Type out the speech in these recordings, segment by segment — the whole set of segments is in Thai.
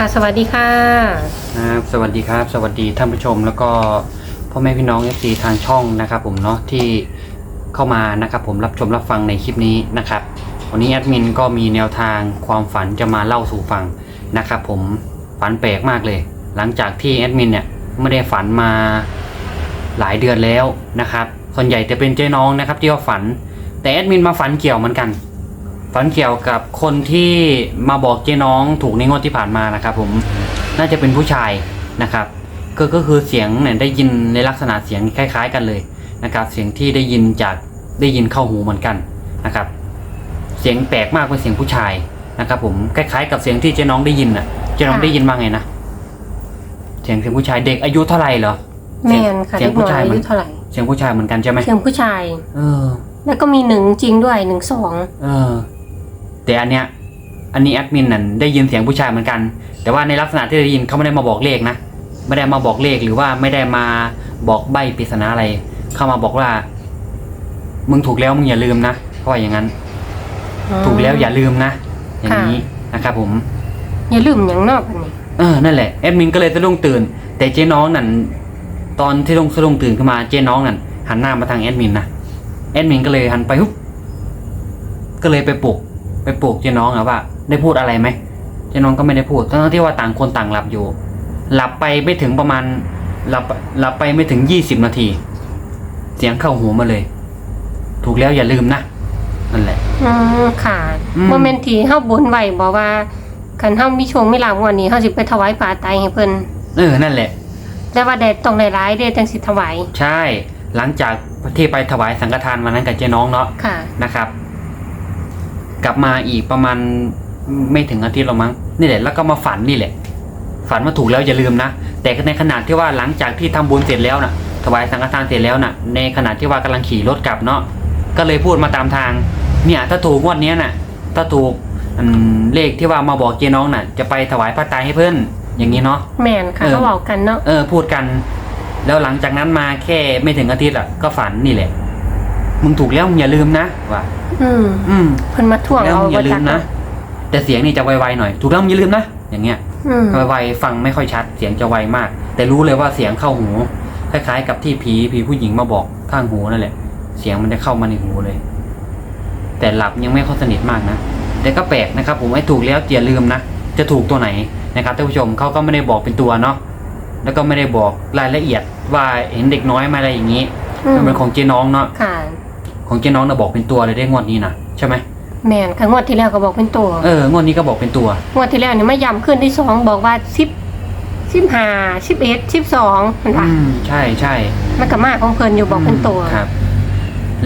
ค่ะ สวัสดีค่ะครับสวัสดีครับ สวัสดีท่านผู้ชม แล้วก็พ่อแม่พี่น้อง FC ทางช่องนะครับ ผมเนาะที่เข้ามานะครับ ผมรับชมรับฟังในคลิปนี้นะครับ วันนี้แอดมินก็มีแนวทางความฝันจะมาเล่าสู่ฟังนะครับ ผมฝันแปลกมากเลย หลังจากที่แอดมินเนี่ยไม่ได้ฝันมาหลายเดือนแล้วนะครับ ส่วนใหญ่จะเป็นเจ๊น้องนะครับที่ว่าฝัน แต่แอดมินมาฝันเกี่ยวเหมือนกัน ฝันเกี่ยวกับคนที่มาบอกเจ๊น้องถูกในงวดที่ผ่านมานะครับ ผมน่าจะเป็นผู้ชายนะครับ ก็ก็คือเสียงเนี่ยได้ยินในลักษณะเสียงคล้าย ๆ กันเลยนะครับ เสียงที่ได้ยินจากได้ยินเข้าหูเหมือนกันนะครับ เสียงแปลกมากเป็นเสียงผู้ชายนะครับ ผมคล้ายๆ กับเสียงที่เจ๊น้องได้ยินน่ะเจ๊น้องค่ะได้ยินว่าไงนะเสียงเสียงผู้ชายเด็กอายุเท่าไหร่เหรอแมนค่ะเสียเด็งกผู้น้อยชายอาเหมืยุอนเท่าไหร่เสียงผู้ชายเหมือนกันใช่ไหมเสียงผู้ชาย เออ แล้วก็มีหนึ่งจริงด้วยหนึ่งสองเออ แต่อันเนี้ยอันนี้แอดมินนั่นได้ยินเสียงผู้ชายเหมือนกัน แต่ว่าในลักษณะที่ได้ยินเขาไม่ได้มาบอกเลขนะไม่ได้มาบอกเลขหรือว่าไม่ได้มาบอกใบปริศนาอะไร เข้ามาบอกว่า มึงถูกแล้วมึงอย่าลืมนะเขาว่าอย่างนั้น ถูกแล้วอย่าลืมนะอย่างนี้นะครับผม อย่าลืมอย่างนอกอันนี้เออนั่นแหละแอดมินก็เลยสะดุ้งตื่น แต่เจ๊น้องนั่นตอนที่ลงสะดุ้งตื่นขึ้นมาเจ๊น้องนั่นหันหน้ามาทางแอดมินนะแอดมินก็เลยหันไปปุ๊บก็เลยไปปลุก ไปปลุกเจ๊น้องอะว่า ได้พูดอะไรไหมเจ๊น้องก็ไม่ได้พูดทั้งๆที่ว่าต่างคนต่างหลับอยู่ หลับไปไม่ถึงประมาณหลับหลับไปไม่ถึงยี่สิบนาที เสียงเข้าหูมาเลย ถูกแล้วอย่าลืมนะนั่นแหละอืมค่ะอืมโมเมนต์ที่เฮาบนไหวบอกว่าคันเฮามีโชงมีลาบงวันนี้เฮาสิไปถวายป่าไตรให้เพิ่นเออนั่นแหละ แต่ว่าแดดต้องหลายๆเดดจังสิถวายใช่ หลังจากที่ไปถวายสังฆทานวันนั้นกับเจ๊น้องเนาะค่ะนะครับ กลับมาอีกประมาณไม่ถึงอาทิตย์หรอกมั้งนี่แหละแล้วก็มาฝันนี่แหละ ฝันว่าถูกแล้วอย่าลืมนะ แต่ในขณะที่ว่าหลังจากที่ทำบุญเสร็จแล้วน่ะ ถวายสังฆทานเสร็จแล้วน่ะ ในขณะที่ว่ากำลังขี่รถกลับเนาะก็เลยพูดมาตามทาง เนี่ยถ้าถูกงวดเนี้ยน่ะ ถ้าถูกอืมเลขที่ว่ามาบอกเจ๊น้องน่ะ จะไปถวายพระไตรให้เพื่อนอย่างนี้เนาะแมนค่ะเออเขาบอกกันเนาะเออพูดกัน แล้วหลังจากนั้นมาแค่ไม่ถึงอาทิตย์อะก็ฝันนี่แหละ มึงถูกแล้วมึงอย่าลืมนะว่าอืมอืมเพิ่นมาท่วงแล้วเอามึงอย่าลืมนะแต่เสียงนี่จะไวๆหน่อย ถูกแล้วมึงอย่าลืมนะอย่างเงี้ยอืมไวๆฟังไม่ค่อยชัด เสียงจะไวมาก แต่รู้เลยว่าเสียงเข้าหูคล้ายๆ กับที่ผีผีผู้หญิงมาบอกข้างหูนั่นแหละ เสียงมันจะเข้ามาในหูเลย แต่หลับยังไม่ค่อยสนิทมากนะแต่ก็แปลกนะครับ ผมไอ้ถูกแล้วอย่าลืมนะจะถูกตัวไหนนะครับท่านผู้ชมเขาก็ไม่ได้บอกเป็นตัวเนาะแล้วก็ไม่ได้บอกรายละเอียดว่าเห็นเด็กน้อยมาอะไรอย่างนี้อืมมันเป็นของเจ๊น้องเนาะค่ะ ของเจ๊น้องน่ะบอกเป็นตัวเลยได้งวดนี้นะใช่ไหมแมนค่ะงวดที่แล้วก็บอกเป็นตัวเอองวดนี้ก็บอกเป็นตัว งวดที่แล้วเนี่ยไม่ย้ำขึ้นที่สองบอกว่าสิบสิบห้าสิบเอ็ดสิบสองมันว่าอืมใช่ใช่มันก็มากของเพิ่นอยู่บอกเป็นตัวครับ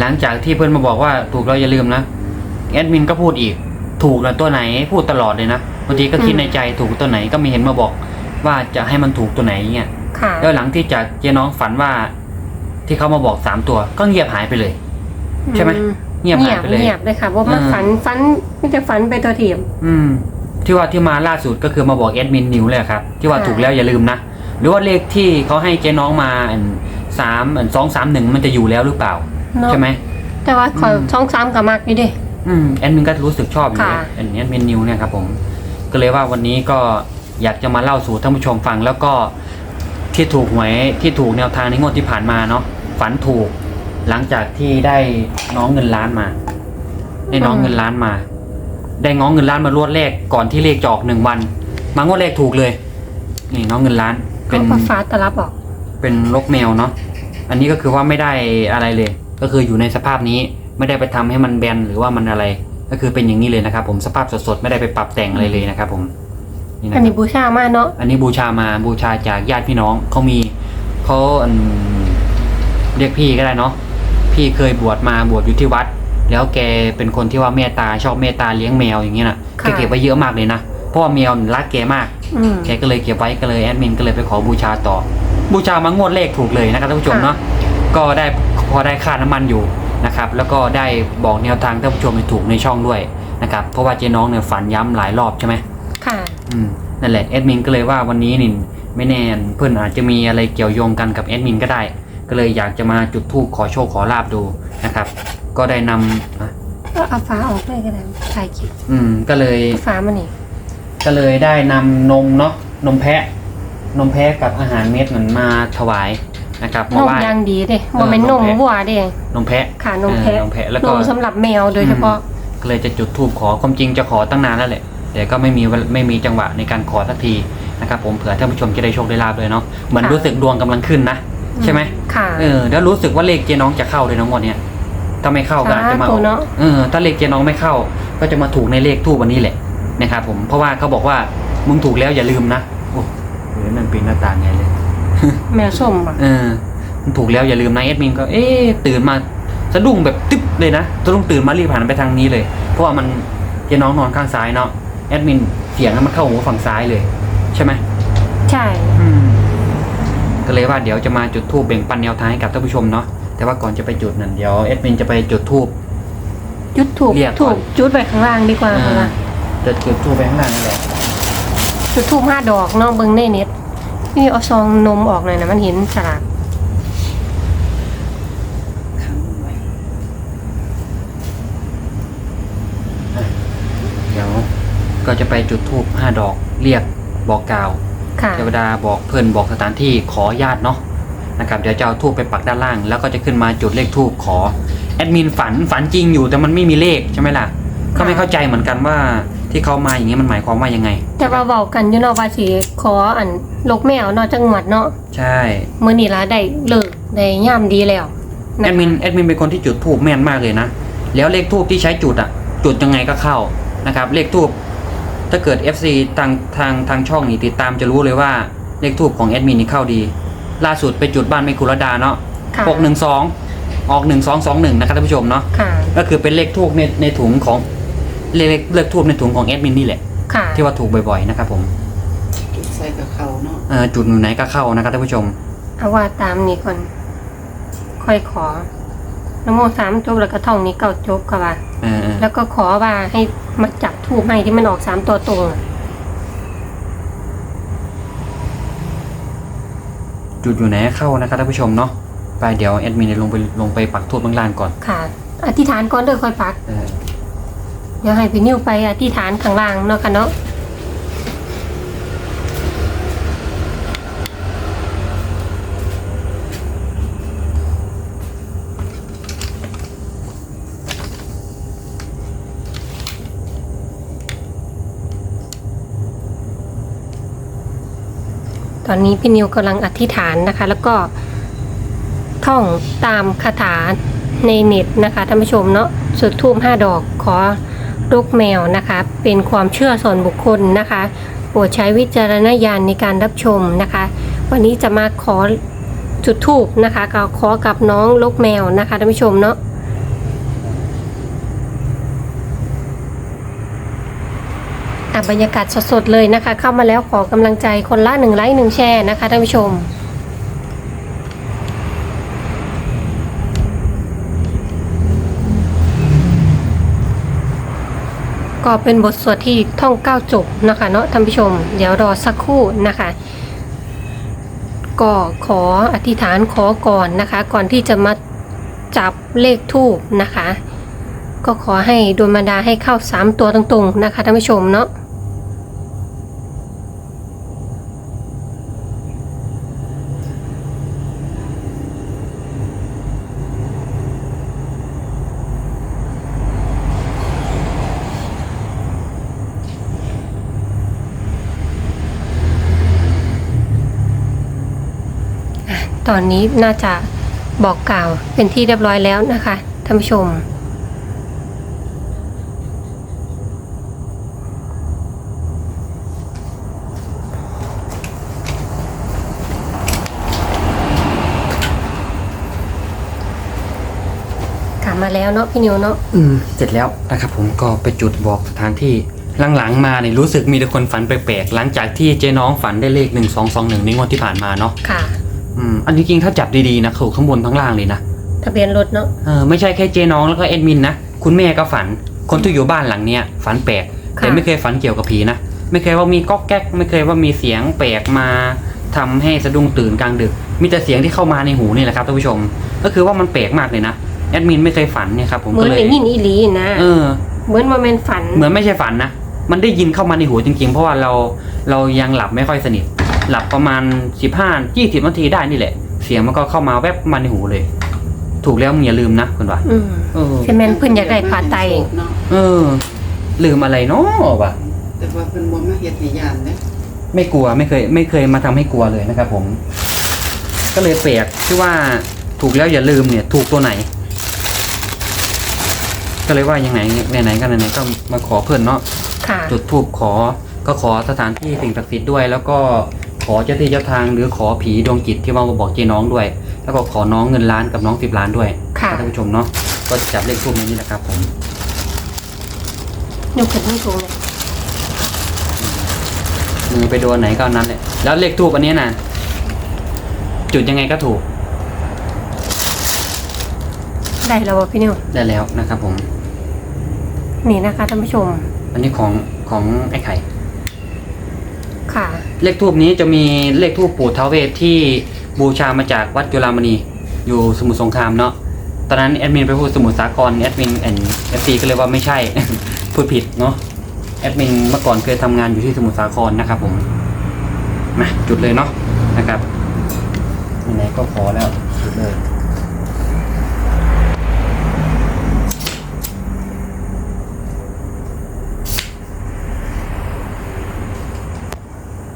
หลังจากที่เพื่อนมาบอกว่าถูกเราอย่าลืมนะแอดมินก็พูดอีก ถูกแล้วตัวไหนพูดตลอดเลยนะบางทีก็คิดในใจถูกตัวไหนก็ไม่เห็นมาบอก ว่าจะให้มันถูกตัวไหนเงี้ยค่ะแล้วหลังที่จากเจ๊น้องฝันว่า ที่เขามาบอกสามตัวก็เงียบหายไปเลย ใช่ไหมอืเงียบหายไปเลยเงียบเลยค่ะเพราะมันอืมฝันฝันไมแต่จะฝันไปตัวเทียมอืม ที่ว่าที่มาล่าสุดก็คือมาบอกแอดมินนิวเลยครับ ที่ว่าค่ะถูกแล้วอย่าลืมนะ หรือว่าเลขที่เขาให้เจ๊น้องมาอันสามอันสองสามหนึ่งมันจะอยู่แล้วหรือเปล่าเนาะใช่ไหมแต่ว่าขออืมช่องสามกับมากอยู่ดิอืมแอดมินก็รู้สึกชอบอยู่ค่ะนะอันนี้แอดมินนิวเนี่ยครับผมก็เลยว่าวันนี้ก็อยากจะมาเล่าสู่ท่านผู้ชมฟังแล้วก็ที่ถูกหวยที่ถูกแนวทางในงวดที่ผ่านมาเนาะฝันถูก หลังจากที่ได้น้องเงินล้านมา ได้น้องเงินล้านมา ได้น้องเงินล้านมารวดแรกก่อนที่เลขจะออกหนึ่งวัน มางวดแรกถูกเลย นี่น้องเงินล้าน เป็เขานก็ฟ้าตะลับออกเป็นลกแมวเนาะอันนี้ก็คือว่าไม่ได้อะไรเลย ก็คืออยู่ในสภาพนี้ไม่ได้ไปทำให้มันแบนหรือว่ามันอะไร ก็คือเป็นอย่างนี้เลยนะครับ ผมสภาพสดๆไม่ได้ไปปรับแต่งอะไรเลยนะครับ ผมนี่นะอันคนี้รับบูชามาเนาะอันนี้บูชามาบูชาจากญาติพี่น้องเขามีเขาอันเรียกพี่ก็ได้เนาะ พี่เคยบวชมาบวชอยู่ที่วัด แล้วแกเป็นคนที่ว่าเมตตาชอบเมตตาเลี้ยงแมวอย่างนี้นะแกเก็บไว้เยอะมากเลยนะเพราะว่าแมวรักแกมากอืมแกก็เลยเก็บไว้ก็เลยแอดมินก็เลยไปขอบูชาต่อ บูชามางวดเลขถูกเลยนะครับท่านผู้ชมค่ะเนาะก็ได้พอได้ค่าน้ำมันอยู่นะครับแล้วก็ได้บอกแนวทางท่านผู้ชมให้ถูกในช่องด้วยนะครับเพราะว่าเจ๊น้องเนี่ยฝันย้ำหลายรอบใช่ไหมค่ะอืมนั่นแหละแอดมินก็เลยว่าวันนี้นี่ไม่แน่เพื่อนอาจจะมีอะไรเกี่ยวโยงกันกับแอดมินก็ได้ ก็เลยอยากจะมาจุดธูปขอโชคขอลาบดูนะครับ ก็ได้นำอะก็เอาฟ้าออกเลยก็ได้ถ่ายคลิปอืมก็เลยเอาฟ้ามานี่ก็เลยได้นำนมเนาะนมแพะ นมแพะกับอาหารเม็ดเหมือนมาถวายนะครับนมามไหว้ ยางดีเด้บ่แม่นนมวัวเด้นมแพะค่ะนมแพะเออนมแพะแล้วนก็ มสำหรับแมวโดยเฉพาะก็เลยจะจุดธูปขอความจริงจะขอตั้งนานแล้วแหละแต่ก็ไม่มีเวลไม่มีจังหวะในการขอสักทีนะครับผมเผื่อท่านผู้ชมจะได้โชคได้ลาบเลยเนาะเหมือนค่ะรู้สึกดวงกำลังขึ้นนะ ใช่ไหมค่ะเออแล้วรู้สึกว่าเลขเจน้องจะเข้าเลยน้องวันเนี้ยถ้าไม่เข้าก็อาจจะมาสาธุเนอะเออถ้าเลขเจน้องไม่เข้า ก็จะมาถูกในเลขทูบวันนี้แหละนะครับผมเพราะว่าเขาบอกว่ามึงถูกแล้วอย่าลืมนะโอ้เดี๋ยวนั่นเป็นหน้าตาไงเลย แมวส้มป่ะเออมึงถูกแล้วอย่าลืมนะเอดมินก็ เอ๊ะตื่นมาสะดุ้งแบบตึ๊บเลยนะสะดุ้งตื่นมารีบหันไปทางนี้เลย เพราะว่ามันเจน้องนอนข้างซ้ายเนาะแอดมินเสียงมันเข้าหูฝั่งซ้ายเลย ใช่ไหมใช่อืม ก็เลยว่าเดี๋ยวจะมาจุดทูบแบ่งปันแนวทางให้กับท่านผู้ชมเนาะแต่ว่าก่อนจะไปจุดนั่นเดี๋ยวเอดมินจะไปจุดทูบ จุดถูกเรียกก่ถูอนกจุดไปข้างล่างดีกว่าอ่าค่ะจะจุดทูบไปข้างล่างนั่นแหละจุดทูบห้าดอกเนอกเบิ้งในเน็ตนี่เอาซองนมออกหน่อยนะมันเห็นฉลากเดี๋ยวก็จะไปจุดทูบห้าดอกเรียกบอกกล่าว ค่ะ เทวดาบอกเพื่อนบอกสถานที่ขอญาติเนาะนะครับเดี๋ยวจะเอาทูบไปปักด้านล่าง แล้วก็จะขึ้นมาจุดเลขทูบขอแอดมินฝันฝันจริงอยู่แต่มันไม่มีเลขใช่ไหมล่ะก็ไม่เข้าใจเหมือนกันว่าที่เขามาอย่างเงี้ยมันหมายความว่ายังไง แต่ว่าเว้ากันอยู่เนาะว่าสิขออันลกแมวเนาะจังหวัดเนาะใช่มื้อนี้ละได้เลิกได้ย่ามดีแล้วแอดมินแอดมินเป็นคนที่จุดทูบแม่นมากเลยนะแล้วเลขทูบที่ใช้จุดอะ จุดยังไงก็เข้านะครับ เลขทูบ ถ้าเกิด FC ทางทางทางช่องนี่ติดตามจะรู้เลยว่าเลขทูบของแอดมินนี่เข้าดี ล่าสุดไปจุดบ้านแม่คุรดาเนาะค่ะ หกหนึ่งสองออกหนึ่งสองสองหนึ่งนะครับท่านผู้ชมเนาะค่ะ ก็คือเป็นเลขทูบในในถุงของเลขเลขทูบในถุงของแอดมินนี่แหละ ค่ะ ที่ว่าถูกบ่อยๆนะครับผมจุดใส่กับเขาเนาะเออจุดอยู่ไหนก็เข้านะครับท่านผู้ชม เอาว่าตามนี้ก่อน ค่อยขอ นะโมสามจบแล้วก็ท่องนี้เก้าจบก็ว่าเออเออแล้วก็ขอว่าให้มาจับทูบให้ที่มันออกสามตัวตรงอะจุดอยู่ไหนก็เข้านะครับท่านผู้ชมเนาะไปเดี๋ยวแอดมินจะลงไปลงไปปักทูบข้างล่างก่อนค่ะ อธิษฐานก่อนเด้อค่อยปัก เออ เดี๋ยวให้พี่นิ้วไปอธิษฐานข้างล่างเนาะค่ะเนาะ อนนี้พี่นิวกำลังอธิษฐานนะคะ แล้วก็ท่องตามคาถาในเน็ตนะคะท่านผู้ชมเนาะสุดทูบห้าดอกขอลูกแมวนะคะ เป็นความเชื่อส่วนบุคคลนะคะ โปรดใช้วิจารณญาณในการรับชมนะคะ วันนี้จะมาขอจุดทูบนะคะก็ขอกับน้องลูกแมวนะคะท่านผู้ชมเนาะ อะบรรยากาศสดๆเลยนะคะ เข้ามาแล้วขอกำลังใจคนละหนึ่งไลค์หนึ่งแชร์นะคะท่านผู้ชมก็เป็นบทสวดที่ท่องเก้าจบนะคะเนาะท่านผู้ชม เดี๋ยวรอสักครู่นะคะ ก็ขออธิษฐานขอก่อนนะคะ ก่อนที่จะมาจับเลขทูบนะคะ ก็ขอให้ดวงบันดาให้เข้าสามตัวตรงๆนะคะท่านผู้ชมเนาะ ตอนนี้น่าจะบอกกล่าวเป็นที่เรียบร้อยแล้วนะคะท่านผู้ชม กลับมาแล้วเนาะพี่นิวเนาะอืมเสร็จแล้วนะครับผมก็ไปจุดบอกสถานที่หลังๆมาเนี่ยรู้สึกมีแต่คนฝันแปลกๆหลังจากที่เจ๊น้องฝันได้เลขหนึ่งสองสองหนึ่งในงวดที่ผ่านมาเนาะค่ะ อืมอันนี้จริงๆถ้าจับดีๆนะถูกข้างบนทั้งล่างเลยนะทะเบียนรถเนาะเออไม่ใช่แค่เจ๊น้องแล้วก็เอ็ดมินนะคุณแม่ก็ฝัน คนที่อยู่บ้านหลังเนี้ยฝันแปลกค่ะแต่ไม่เคยฝันเกี่ยวกับผีนะไม่เคยว่ามีก๊อกแก๊กไม่เคยว่ามีเสียงแปลกมาทำให้สะดุ้งตื่นกลางดึก มีแต่เสียงที่เข้ามาในหูนี่แหละครับท่านผู้ชม ก็คือว่ามันแปลกมากเลยนะแอดมินไม่เคยฝันเนี่ยครับผมเหมืก็อนเลยเป็นยินอีหลีนะเออเหมือนว่าเป็นฝัน เหมือนไม่ใช่ฝันนะมันได้ยินเข้ามาในหูจริงๆ เพราะว่าเราเรายังหลับไม่ค่อยสนิท หลับประมาณสิบห้ายี่สิบนาทีได้นี่แหละ เสียงมันก็เข้ามาแวบมาในหูเลย ถูกแล้วมึงอย่าลืมนะคุณว่าอืมเออใช่แม่นเพิ่นอยากได้ผ่าไตเนาะเออ ลืมอะไรเนาะวะแต่ว่าเพิ่นบ่มาเฮ็ดให้ยานเด้ไม่กลัวไม่เคย ไม่เคยมาทำให้กลัวเลยนะครับผม ก็เลยแปลกที่ว่าถูกแล้วอย่าลืมเนี่ย ถูกตัวไหน ก็เลยว่ายังไงไหนๆก็ไหนๆก็มาขอเพื่อนเนาะ ค่ะ จุดทูบขอก็ขอสถานที่สิ่งศักดิ์สิทธิ์ด้วย แล้วก็ข อเจ้าที่เจ้าทางหรือขอผีดวงจิตที่ว่ามาบอกเจน้องด้วย แล้วก็ขอน้องเงินล้านกับน้องสิบล้านด้วยค่ะ ท่านผู้ชมเนาะก็จับเลขทูบในนี้นะครับผมยกขึ้นทั้งสูงเลยมือไปโดนไหนก็อันนั้นแหละแล้วเลขทูบอันนี้น่ะจุดยังไงก็ถูกได้แล้วบ่พี่นิวได้แล้วนะครับผม นี่นะคะท่านผู้ชม อันนี้ของของไอ้ไข่ค่ะ เลขทูบนี้จะมีเลขทูบปู่ท้าวเวทที่บูชามาจากวัดจุฬามณีอยู่สมุทรสงครามเนาะตอนนั้นแอดมินไปพูดสมุทรสาครแอดมินแอนเอฟซีก็เลยว่าไม่ใช่ พูดผิดเนาะแอดมินเมื่อก่อนเคยทำงานอยู่ที่สมุทรสาครนะครับผมมาจุดเลยเนาะนะครับไหนก็ขอแล้วจุดเลย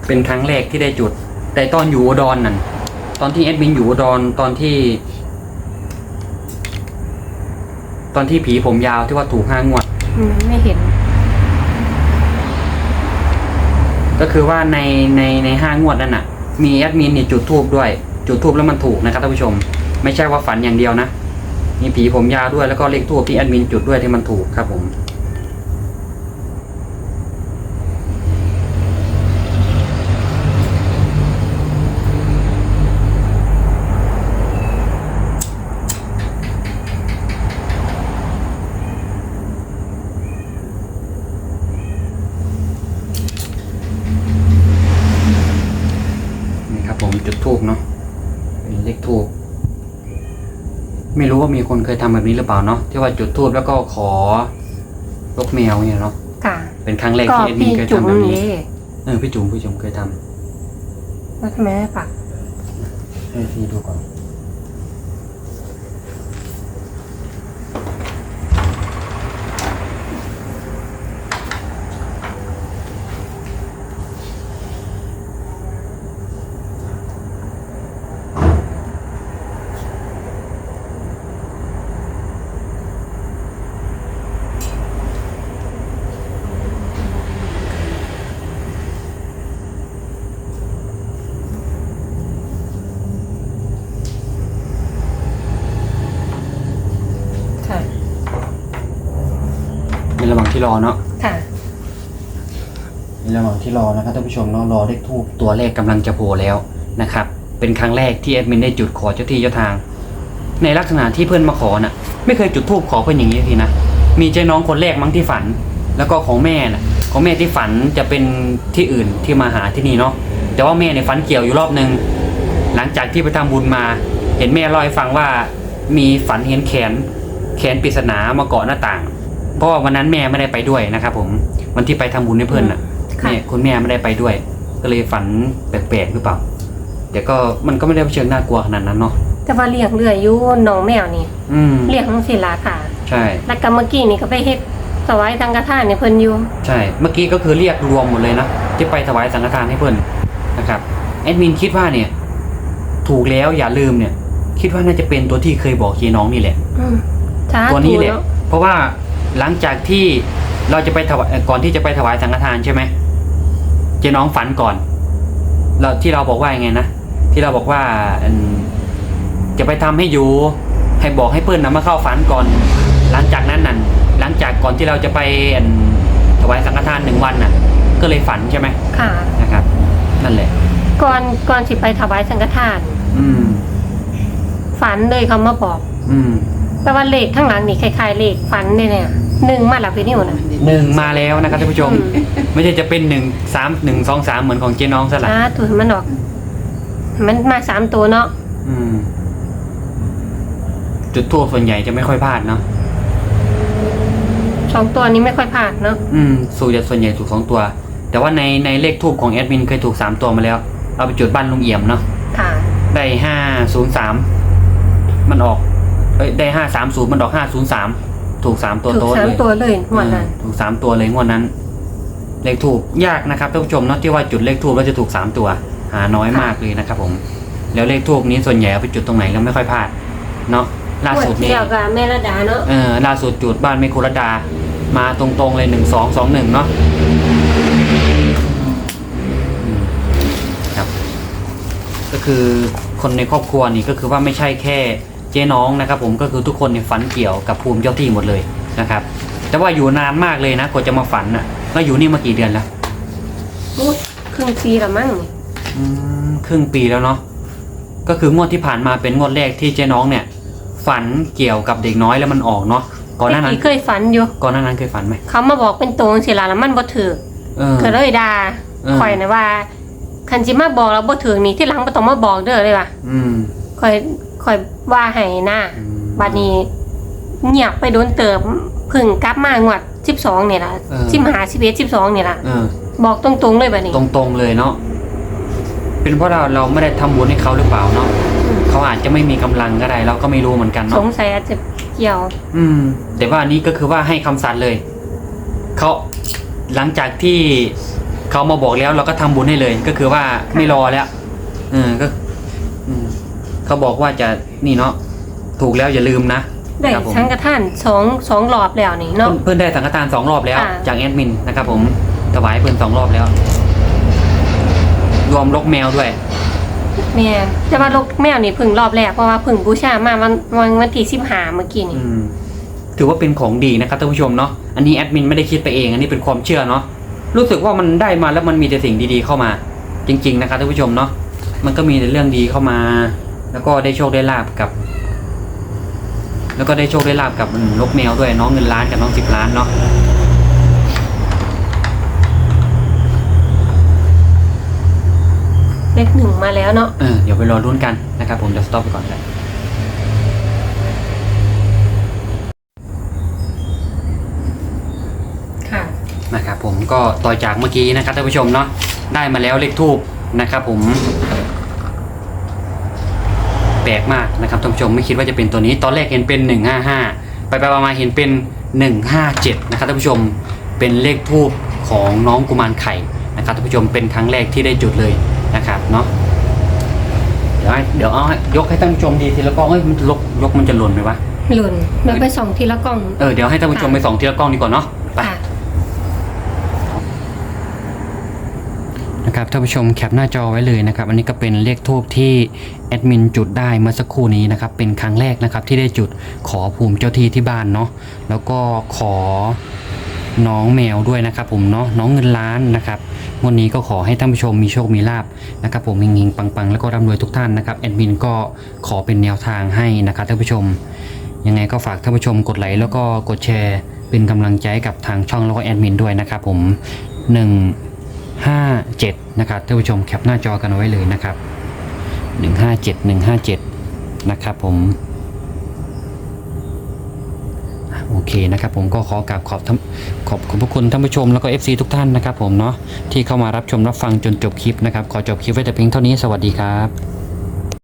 เป็นครั้งแรกที่ได้จุด แต่ตอนอยู่อุดรนั่นตอนที่แอดมินอยู่อุดรตอนที่ ตอนที่ผีผมยาวที่ว่าถูกห้างวด อืมไม่เห็น ก็คือว่าในในในห้างวดนั่นน่ะ มีแอดมินเนี่ยจุดทูบด้วย จุดทูบแล้วมันถูกนะครับท่านผู้ชม ไม่ใช่ว่าฝันอย่างเดียวนะ มีผีผมยาวด้วยแล้วก็เลขทูบที่แอดมินจุดด้วยที่มันถูกครับผม นี่ครับผมจุดทูบเนาะเป็นเลขทูบ ไม่รู้ว่ามีคนเคยทำแบบนี้หรือเปล่าเนาะที่ว่าจุดทูบแล้วก็ขอลกแมวเนี่ยเนาะค่ะเป็นครั้งแรกก็ที่เอ็ดมิพี่นเคยจุ๋มทำแบบนี้นี่เออพี่จุ๋มพี่จุ๋มเคยทำแล้วทำไมไม่ปักให้พี่ดูก่อน ที่รอเนาะค่ะ ในระหว่างที่รอนะครับท่านผู้ชมเนาะรอเลขทูบตัวเลขกำลังจะโผล่แล้วนะครับ เป็นครั้งแรกที่แอดมินได้จุดขอเจ้าที่เจ้าทาง ในลักษณะที่เพื่อนมาขอน่ะ ไม่เคยจุดทูบขอเพื่อนอย่างนี้ทีนะมีเจ้น้องคนแรกมั้งที่ฝัน แล้วก็ของแม่น่ะ ของแม่ที่ฝันจะเป็นที่อื่นที่มาหาที่นี่เนาะแต่ว่าแม่เนี่ยฝันเกี่ยวอยู่รอบนึง หลังจากที่ไปทำบุญมา เห็นแม่เล่าให้ฟังว่า มีฝันเห็นแขน แขนปริศนามาเกาะหน้าต่าง เพราะว่าวันนั้นแม่ไม่ได้ไปด้วยนะครับผมวันที่ไปทำบุญให้เพื่อนน่ะค่ะ แม่คุณแม่ไม่ได้ไปด้วย ก็เลยฝันแปลกๆหรือเปล่าแต่ก็มันก็ไม่ได้เชิงน่ากลัวขนาดนั้นเนาะแต่ว่าเลี้ยงเรื่อยอยู่น้องแมวนี่ อืมเลี้ยงทั้งศิลาค่ะ ใช่ แล้วก็เมื่อกี้นี่ก็ไปเฮ็ดสวายทางกระท่าเนี่ยเพิ่นอยู่ใช่ เมื่อกี้ก็คือเรียกรวมหมดเลยนะที่ไปถวายสังฆทานให้เพื่อนนะครับแอดมินคิดว่าเนี่ย ถูกแล้วอย่าลืมเนี่ย คิดว่าน่าจะเป็นตัวที่เคยบอกเคีน้องนี่แหละ อืมสาตัวธุนี้แหละเนาะเพราะว่า หลังจากที่เราจะไปถวายเอ่อก่อนที่จะไปถวายสังฆทานใช่ไหมเจ๊น้องฝันก่อนเราที่เราบอกว่ายังไงนะที่เราบอกว่าอืมจะไปทำให้อยู่ให้บอกให้เพื่อนนะมาเข้าฝันก่อน หลังจากนั้นนั่นหลังจากก่อนที่เราจะไปอืมถวายสังฆทานหนึ่งวันน่ะ ก็เลยฝันใช่ไหมค่ะนะครับ นั่นแหละ ก่อนก่อนสิไปถวายสังฆทาน อืม ฝันเลยเขามาบอก อืมแต่ว่าเลขข้างหลังนี่คล้ายๆเลขฝันเนี่ยเนี่ย หนึ่งมาหลับพี่นิวนะหนึ่งมาแล้วนะครับท่านผู้ชมอืมไม่ใช่จะเป็นหนึ่งสามหนึ่งสองสามเหมือนของเจ๊น้องซะละสาธุให้มันออก มันมาสามตัวเนาะอืม จุดทูบส่วนใหญ่จะไม่ค่อยพลาดเนาะคสองตัวนี้ไม่ค่อยผ่านเนาะอืมสูตรจะส่วนใหญ่ถูกสองตัว แต่ว่าในในเลขทูบของแอดมินเคยถูกสามตัวมาแล้ว เอาไปจุดบ้านลุงเอี่ยมเนาะค่ะได้ห้าศูนย์สามมันออกเอ้ยได้ห้าสามศูนย์มันออกห้าศูนย์สาม ถูกสามตัวถูกโต๊ะสามเลยตัวเลยงวันนั้นเออถูกสามตัวเลยงวดนั้น เลขถูกยากนะครับท่านผู้ชมเนาะที่ว่าจุดเลขทูบแล้วจะถูกสามตัว หาน้อยมากเลยนะครับผม แล้วเลขทูบนี้ส่วนใหญ่เอาไปจุดตรงไหนแล้วไม่ค่อยพลาดเนาะล่าสุดงวนี้ เที่ยวกับแม่ระดาเนาะเออล่าสุดจุดบ้านเมคุรดา มาตรงๆเลยหนึ่งสองสองหนึ่งเนาะอืมครับ ก็คือคนในครอบครัวนี่ก็คือว่าไม่ใช่แค่ เจ๊น้องนะครับผมก็คือทุกคนเนี่ยฝันเกี่ยวกับภูมิเจ้าที่หมดเลยนะครับ แต่ว่าอยู่นานมากเลยนะกว่าจะมาฝันน่ะก็อยู่นี่มากี่เดือนแล้วอุ๊ยครึ่งปีละมั้งอืมครึ่งปีแล้วเนาะก็คืองวดที่ผ่านมาเป็นงวดแรกที่เจ๊น้องเนี่ย ฝันเกี่ยวกับเด็กน้อยแล้วมันออกเนาะก่อนหน้านั้นแต่กี้เคยฝันอยู่ก่อนหน้านั้นเคยฝันไหมเขามาบอกเป็นตัวสิล่ะแล้วมันบ่ถือเออก็เลยด่าเออข่อยนะว่าคันจิมาบอกแล้วบ่ถือนี่ที่หลังบ่ต้องมาบอกเด้อเลยว่ะอืมข่อย ข่อยว่าให้นะอืมบัดนี้ เงียบไปโดนเติบเพึ่งกลับมางวด12นี่ล่ะเออ สิมหา11 12นี่ล่ะ เออ บอกตรงๆเลยบัดนี้ ตรงๆเลยเนาะ เป็นเพราะเราเราไม่ได้ทำบุญให้เขาหรือเปล่าเนาะอืม เขาอาจจะไม่มีกำลังก็ได้ เราก็ไม่รู้เหมือนกันสเนาะงสัยอาจจะเกี่ยว อืม แต่ว่าอันนี้ก็คือว่าให้คำสัตย์เลยเขาหลังจากที่เขามาบอกแล้วเราก็ทำบุญให้เลย ก็คือว่าไม่รอแล้วเออก็อืม เขาบอกว่าจะนี่เนาะถูกแล้วอย่าลืมนะได้ครับผมสังกทานสองสองรอบแล้วนี่เนาะ เพื่อนได้สังฆทานสองรอบแล้วค่ะจากแอดมินนะครับผมถวายเพื่อนสองรอบแล้ว รวมลกแมวด้วย แม่แต่ว่าลูกแมวนี่เพึ่งรอบแรกเพราะว่าเพึ่งบูชามาวันวันวันที่15เมื่อกี้นี่อืมถือว่าเป็นของดีนะครับท่านผู้ชมเนาะอันนี้แอดมินไม่ได้คิดไปเองอันนี้เป็นความเชื่อเนาะรู้สึกว่ามันได้มาแล้วมันมีแต่สิ่งดีๆเข้ามา จริง ๆ นะครับท่านผู้ชมเนาะมันก็มีแต่เรื่องดีเข้ามา แล้วก็ได้โชคได้ลาบกับ แล้วก็ได้โชคได้ลาบกับอืมนกแมวด้วยน้องเงินล้านกับน้องสิบล้านเนาะเลขหนึ่งมาแล้วเนาะเออเดี๋ยวไปรอรุ่นกันนะครับ ผมจะสต็อปไปก่อนเลยค่ะนะครับผมก็ต่อจากเมื่อกี้นะครับท่านผู้ชมเนาะได้มาแล้วเลขทูบนะครับผมแปลกมากนะครับท่านผู้ชมไม่คิดว่าจะเป็นตัวนี้ตอนแรกเห็นเป็น 155 ไปไปมาๆเห็นเป็น 157 นะครับท่านผู้ชมเป็นเลขทูบของน้องกุมารไข่นะครับท่านผู้ชมเป็นครั้งแรกที่ได้จุดเลยนะครับเนาะเดี๋ยวให้เดี๋ยวเอาให้ยกให้ท่านผู้ชมดีทีละกล้องเอ้ยมันจะลกยกมันจะหล่นไหมวะหล่นเดี๋ยวไปส่องทีละกล้อง เออเดี๋ยวให้ท่านผู้ชมไปส่องทีละกล้องดีกว่าเนาะไป ค่ะ นะครับ ท่านผู้ชมแคปหน้าจอไว้เลยนะครับ อันนี้ก็เป็นเลขทูบที่แอดมินจุดได้เมื่อสักครู่นี้นะครับ เป็นครั้งแรกนะครับที่ได้จุดขอภูมิเจ้าที่ที่บ้านเนาะ แล้วก็ขอน้องแมวด้วยนะครับผมเนาะน้องเงินล้านนะครับวันนี้ก็ขอให้ท่านผู้ชมมีโชคมีลาบนะครับผมเฮงๆปังๆ แล้วก็ร่ำรวยทุกท่านนะครับแอดมินก็ขอเป็นแนวทางให้นะครับท่านผู้ชม ยังไงก็ฝากท่านผู้ชมกดไลค์แล้วก็กดแชร์ เป็นกำลังใจกับทางช่องแล้วก็แอดมินด้วยนะครับผมห นึ่งห้าเจ็ดนะครับท่านผู้ชมแคปหน้าจอกันไว้เลยนะครับหนึ่งห้าเจ็ดหนึ่งห้าเจ็ดนะครับผมโอเคนะครับผมก็ขอกราบขอบขอบขอบพระคุณท่านผู้ชมแล้วก็ FC ทุกท่านนะครับผมเนาะที่เข้ามารับชมรับฟังจนจบคลิปนะครับ ขอจบคลิปไว้แต่เพียงเท่านี้สวัสดีครับ